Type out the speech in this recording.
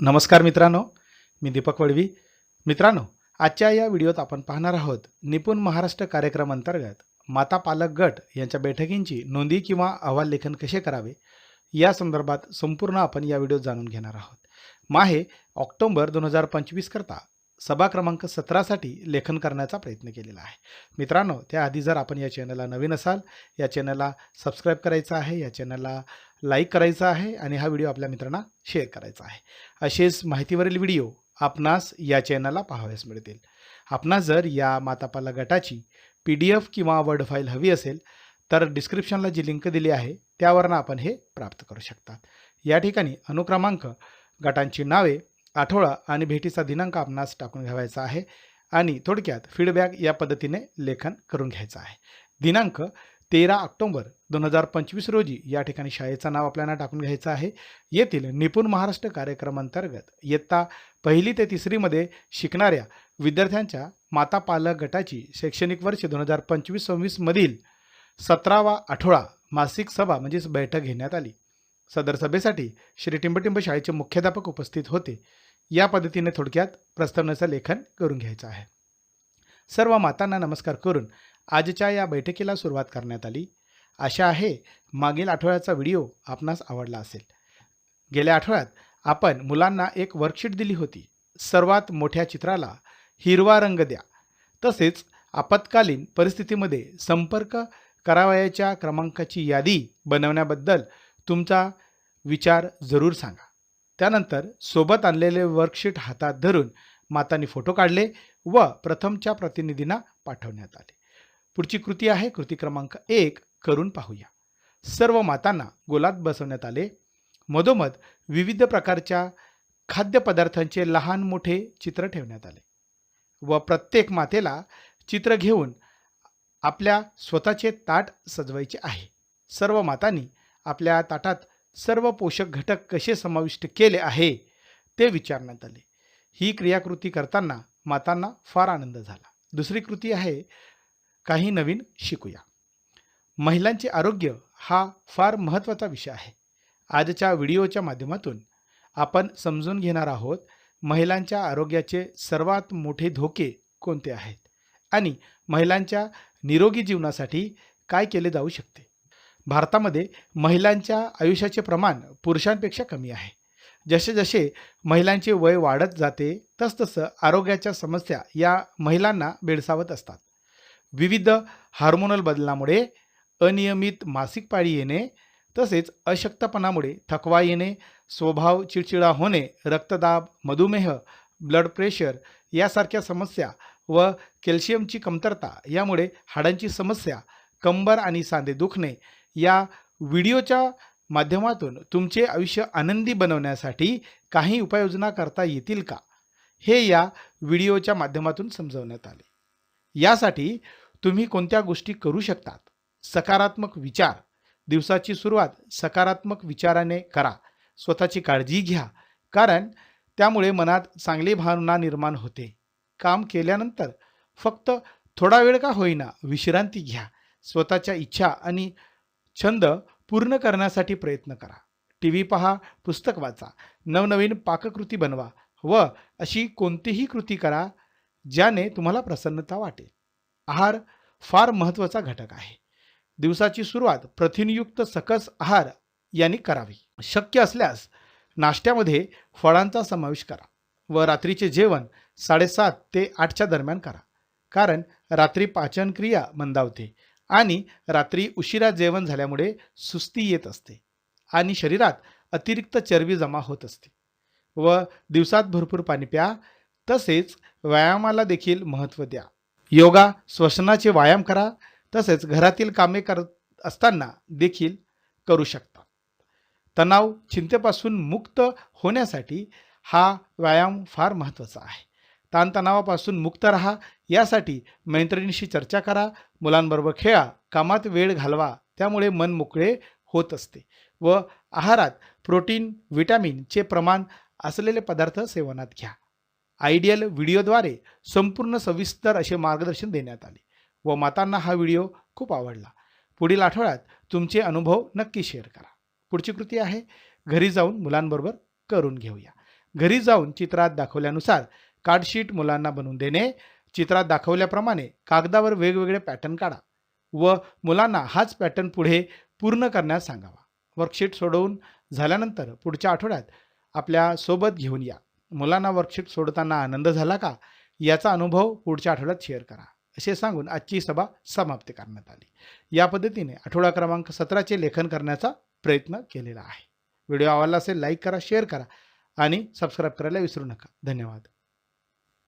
नमस्कार मित्रांनो मी दीपक वडवी मित्रांनो आजच्या या व्हिडिओत आपण पाहणार आहोत निपुण महाराष्ट्र कार्यक्रम अंतर्गत माता पालक गट यांच्या बैठकींची नोंदी किंवा अहवाल लेखन कसे करावे या संदर्भात संपूर्ण आपण या व्हिडिओत जाणून घेणार आहोत. माहे ऑक्टोबर दोन हजार पंचवीस करता सभा क्रमांक सतरासाठी लेखन करण्याचा प्रयत्न केलेला आहे. मित्रांनो त्याआधी जर आपण या चॅनलला नवीन असाल या चॅनलला सबस्क्राईब करायचं आहे या चॅनलला लाईक करायचा आहे आणि हा व्हिडिओ आपल्या मित्रांना शेअर करायचा आहे. असेच माहितीवरील व्हिडिओ आपणास या चॅनलला पाहावयास मिळतील. आपणास जर या मातापाला गटाची पी डी एफ किंवा वर्ड फाईल हवी असेल तर डिस्क्रिप्शनला जी लिंक दिली आहे त्यावरनं आपण हे प्राप्त करू शकता या ठिकाणी अनुक्रमांक गटांची नावे आठवडा आणि भेटीचा दिनांक आपणास टाकून घ्यावायचा आहे आणि थोडक्यात फीडबॅक या पद्धतीने लेखन करून घ्यायचं आहे. दिनांक तेरा ऑक्टोंबर दोन हजार पंचवीस रोजी या ठिकाणी शाळेचं नाव आपल्याला टाकून घ्यायचं आहे. येथील निपुण महाराष्ट्र कार्यक्रमांतर्गत इयत्ता पहिली ते तिसरीमध्ये शिकणाऱ्या विद्यार्थ्यांच्या माता पालक गटाची शैक्षणिक वर्ष दोन हजार पंचवीस सव्वीसमधील सतरावा आठवडा मासिक सभा म्हणजेच बैठक घेण्यात आली. सदर सभेसाठी श्री टिंबटिंब शाळेचे मुख्याध्यापक उपस्थित होते. या पद्धतीने थोडक्यात प्रस्तावनेचं लेखन करून घ्यायचं आहे. सर्व मातांना नमस्कार करून आजच्या या बैठकीला सुरुवात करण्यात आली. आशा आहे मागील आठवड्याचा व्हिडिओ आपणास आवडला असेल. गेल्या आठवड्यात आपण मुलांना एक वर्कशीट दिली होती. सर्वात मोठ्या चित्राला हिरवा रंग द्या. तसेच आपत्कालीन परिस्थितीमध्ये संपर्क करावयाच्या क्रमांकाची यादी बनवण्याबद्दल तुमचा विचार जरूर सांगा. त्यानंतर सोबत आणलेले वर्कशीट हातात धरून मातांनी फोटो काढले. व प्रथमच्या प्रतिनिधींना पाठवण्यात आले. पुढची कृती आहे कृती क्रमांक एक करून पाहूया. सर्व मातांना गोलात बसवण्यात आले. मधोमध विविध प्रकारच्या खाद्यपदार्थांचे लहान मोठे चित्र ठेवण्यात आले व प्रत्येक मातेला चित्र घेऊन आपल्या स्वतःचे ताट सजवायचे आहे. सर्व मातांनी आपल्या ताटात सर्व पोषक घटक कसे समाविष्ट केले आहे ते विचारण्यात आले. ही क्रियाकृती करताना मातांना फार आनंद झाला. दुसरी कृती आहे काही नवीन शिकूया. महिलांचे आरोग्य हा फार महत्त्वाचा विषय आहे. आजच्या व्हिडिओच्या माध्यमातून आपण समजून घेणार आहोत महिलांच्या आरोग्याचे सर्वात मोठे धोके कोणते आहेत? आणि महिलांच्या निरोगी जीवनासाठी काय केले जाऊ शकते? भारतामध्ये महिलांच्या आयुष्याचे प्रमाण पुरुषांपेक्षा कमी आहे. जसे जसे महिलांचे वय वाढत जाते तसतसं आरोग्याच्या समस्या या महिलांना बेडसावत असतात. विविध हार्मोनल बदलामुळे अनियमित मासिक पाळी येणे तसेच अशक्तपणामुळे थकवा येणे स्वभाव चिडचिडा होणे रक्तदाब मधुमेह ब्लड प्रेशर यासारख्या समस्या व कॅल्शियमची कमतरता यामुळे हाडांची समस्या कंबर आणि सांधे दुखणे या व्हिडिओच्या माध्यमातून तुमचे आयुष्य आनंदी बनवण्यासाठी काही उपाययोजना करता येतील का? हे या व्हिडिओच्या माध्यमातून समजवण्यात आले. यासाठी तुम्ही कोणत्या गोष्टी करू शकतात? सकारात्मक विचार. दिवसाची सुरुवात सकारात्मक विचाराने करा. स्वतःची काळजी घ्या. कारण त्यामुळे मनात चांगली भावना निर्माण होते. काम केल्यानंतर फक्त थोडा वेळ का होईना विश्रांती घ्या. स्वतःच्या इच्छा आणि छंद पूर्ण करण्यासाठी प्रयत्न करा. टी व्ही पहा पुस्तक वाचा. नवनवीन पाककृती बनवा. व अशी कोणतीही कृती करा ज्याने तुम्हाला प्रसन्नता वाटेल. आहार फार महत्त्वाचा घटक आहे. दिवसाची सुरुवात प्रथिनयुक्त सकस आहार यांनी करावी. शक्य असल्यास नाश्त्यामध्ये फळांचा समावेश करा व रात्रीचे जेवण साडेसात ते आठच्या दरम्यान करा. कारण रात्री पाचनक्रिया मंदावते आणि रात्री उशिरा जेवण झाल्यामुळे सुस्ती येत असते आणि शरीरात अतिरिक्त चरबी जमा होत असते. व दिवसात भरपूर पाणी प्या. तसेच व्यायामाला देखील महत्त्व द्या. योगा श्वसनाचे व्यायाम करा. तसेच घरातील कामे करत असताना देखील करू शकता. तणाव चिंतेपासून मुक्त होण्यासाठी हा व्यायाम फार महत्त्वाचा आहे. ताणतणावापासून मुक्त राहा. यासाठी मैत्रिणीशी चर्चा करा. मुलांबरोबर खेळा. कामात वेळ घालवा. त्यामुळे मन मोकळे होत असते. व आहारात प्रोटीन विटॅमिनचे प्रमाण असलेले पदार्थ सेवनात घ्या. आयडियल व्हिडिओद्वारे संपूर्ण सविस्तर असे मार्गदर्शन देण्यात आले व मातांना हा व्हिडिओ खूप आवडला. पुढील आठवड्यात तुमचे अनुभव नक्की शेअर करा. पुढची कृती आहे घरी जाऊन मुलांबरोबर करून घेऊया. घरी जाऊन चित्रात दाखवल्यानुसार कार्डशीट मुलांना बनवून देणे चित्रात दाखवल्याप्रमाणे कागदावर वेगवेगळे पॅटर्न काढा व मुलांना हाच पॅटर्न पुढे पूर्ण करण्यास सांगावा. वर्कशीट सोडवून झाल्यानंतर पुढच्या आठवड्यात आपल्यासोबत घेऊन या. मुलांना वर्कशीट सोडताना आनंद झाला का? याचा अनुभव पुढच्या आठवड्यात शेअर करा. असे सांगून आजची सभा समाप्त करण्यात आली. या पद्धतीने आठवडा क्रमांक सतराचे लेखन करण्याचा प्रयत्न केलेला आहे. व्हिडिओ आवडला असेल लाईक करा शेअर करा आणि सबस्क्राईब करायला विसरू नका. धन्यवाद.